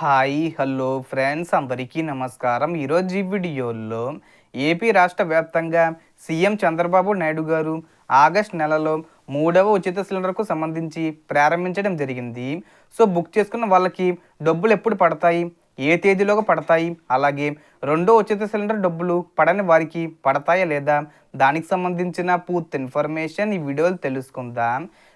Hi hello friends అందరికీ నమస్కారం. ఈరోజు ఈ వీడియోలో ఏపీ రాష్ట్ర వ్యాప్తంగా సీఎం చంద్రబాబు నాయుడు గారు ఆగస్ట్ నెలలో మూడవ ఉచిత సిలిండర్కు సంబంధించి ప్రారంభించడం జరిగింది. సో బుక్ చేసుకున్న వాళ్ళకి డబ్బులు ఎప్పుడు పడతాయి? ఏ తేదీలోగా పడతాయి? అలాగే రెండో ఉచిత సిలిండర్ డబ్బులు పడని వారికి పడతాయా లేదా? దానికి సంబంధించిన పూర్తి ఇన్ఫర్మేషన్ ఈ వీడియోలు తెలుసుకుందాం.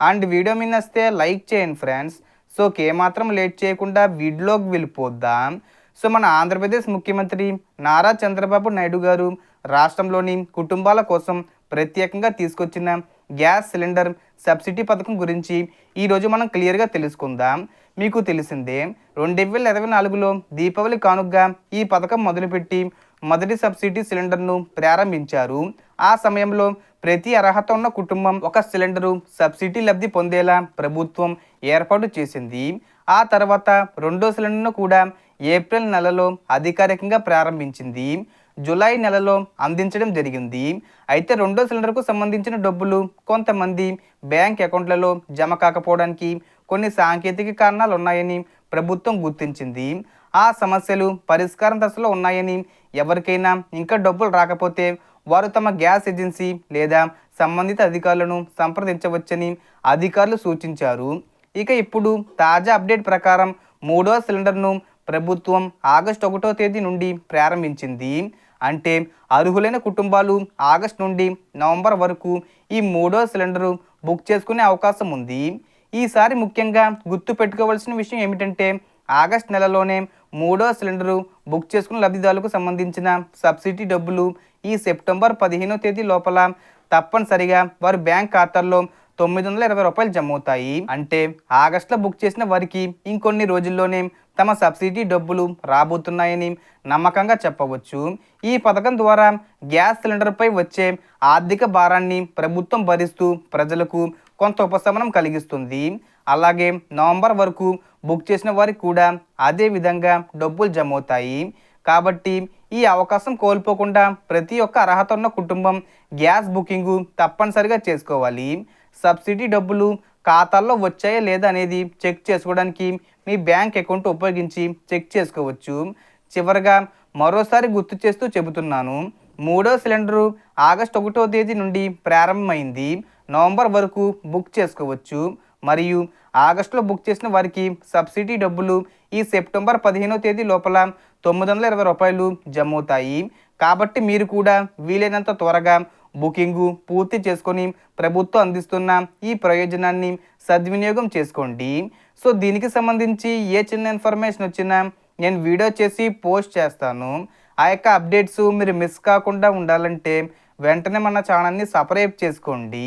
అండ్ వీడియో మీద వస్తే లైక్ చేయండి ఫ్రెండ్స్. సో ఏమాత్రం లేట్ చేయకుండా వీడియోకి వెళ్ళిపోద్దాం. సో మన ఆంధ్రప్రదేశ్ ముఖ్యమంత్రి నారా చంద్రబాబు నాయుడు గారు రాష్ట్రంలోని కుటుంబాల కోసం ప్రత్యేకంగా తీసుకొచ్చిన గ్యాస్ సిలిండర్ సబ్సిడీ పథకం గురించి ఈరోజు మనం క్లియర్గా తెలుసుకుందాం. మీకు తెలిసిందే రెండు వేల ఇరవై నాలుగులో దీపావళి కానుకగా ఈ పథకం మొదలుపెట్టి మొదటి సబ్సిడీ సిలిండర్ను ప్రారంభించారు. ఆ సమయంలో ప్రతి అర్హత ఉన్న కుటుంబం ఒక సిలిండరు సబ్సిడీ లబ్ధి పొందేలా ప్రభుత్వం ఏర్పాటు చేసింది. ఆ తర్వాత రెండో సిలిండర్ను కూడా ఏప్రిల్ నెలలో అధికారికంగా ప్రారంభించింది. జూలై నెలలో అందించడం జరిగింది. అయితే రెండో సిలిండర్కు సంబంధించిన డబ్బులు కొంతమంది బ్యాంక్ అకౌంట్లలో జమ కాకపోవడానికి కొన్ని సాంకేతిక కారణాలు ఉన్నాయని ప్రభుత్వం గుర్తించింది. ఆ సమస్యలు పరిష్కారం దశలో ఉన్నాయని ఎవరికైనా ఇంకా డబ్బులు రాకపోతే వారు తమ గ్యాస్ ఏజెన్సీ లేదా సంబంధిత అధికారులను సంప్రదించవచ్చని అధికారులు సూచించారు. ఇక ఇప్పుడు తాజా అప్డేట్ ప్రకారం మూడో సిలిండర్ను ప్రభుత్వం ఆగస్టు ఒకటో తేదీ నుండి ప్రారంభించింది. అంటే అర్హులైన కుటుంబాలు ఆగస్టు నుండి నవంబర్ వరకు ఈ మూడో సిలిండరు బుక్ చేసుకునే అవకాశం ఉంది. ఈసారి ముఖ్యంగా గుర్తు పెట్టుకోవాల్సిన విషయం ఏమిటంటే ఆగస్ట్ నెలలోనే మూడో సిలిండరు బుక్ చేసుకున్న లబ్ధిదారులకు సంబంధించిన సబ్సిడీ డబ్బులు ఈ సెప్టెంబర్ పదిహేనో తేదీ లోపల తప్పనిసరిగా వారి బ్యాంక్ ఖాతాల్లో తొమ్మిది వందల ఇరవై రూపాయలు జమ అవుతాయి అంటే ఆగస్టులో బుక్ చేసిన వారికి ఇంకొన్ని రోజుల్లోనే తమ సబ్సిడీ డబ్బులు రాబోతున్నాయని నమ్మకంగా చెప్పవచ్చు. ఈ పథకం ద్వారా గ్యాస్ సిలిండర్పై వచ్చే ఆర్థిక భారాన్ని ప్రభుత్వం భరిస్తూ ప్రజలకు కొంత ఉపశమనం కలిగిస్తుంది. అలాగే నవంబర్ వరకు బుక్ చేసిన వారికి కూడా అదే విధంగా డబ్బులు జమ అవుతాయి కాబట్టి ఈ అవకాశం కోల్పోకుండా ప్రతి ఒక్క అర్హత ఉన్న కుటుంబం గ్యాస్ బుకింగు తప్పనిసరిగా చేసుకోవాలి. సబ్సిడీ డబ్బులు ఖాతాల్లో వచ్చాయా లేదా అనేది చెక్ చేసుకోవడానికి మీ బ్యాంక్ అకౌంట్ ఉపయోగించి చెక్ చేసుకోవచ్చు. చివరగా మరోసారి గుర్తు చేస్తూ చెబుతున్నాను మూడో సిలిండరు ఆగస్ట్ ఒకటో తేదీ నుండి ప్రారంభమైంది. నవంబర్ వరకు బుక్ చేసుకోవచ్చు. మరియు ఆగస్టులో బుక్ చేసిన వారికి సబ్సిడీ డబ్బులు ఈ సెప్టెంబర్ పదిహేనో తేదీ లోపల తొమ్మిది వందల ఇరవై రూపాయలు జమ అవుతాయి కాబట్టి మీరు కూడా వీలైనంత త్వరగా బుకింగు పూర్తి చేసుకొని ప్రభుత్వం అందిస్తున్న ఈ ప్రయోజనాన్ని సద్వినియోగం చేసుకోండి. సో దీనికి సంబంధించి ఏ చిన్న ఇన్ఫర్మేషన్ వచ్చినా నేను వీడియో చేసి పోస్ట్ చేస్తాను. ఆ యొక్క అప్డేట్స్ మీరు మిస్ కాకుండా ఉండాలంటే వెంటనే మన ఛానల్ని సబ్స్క్రైబ్ చేసుకోండి.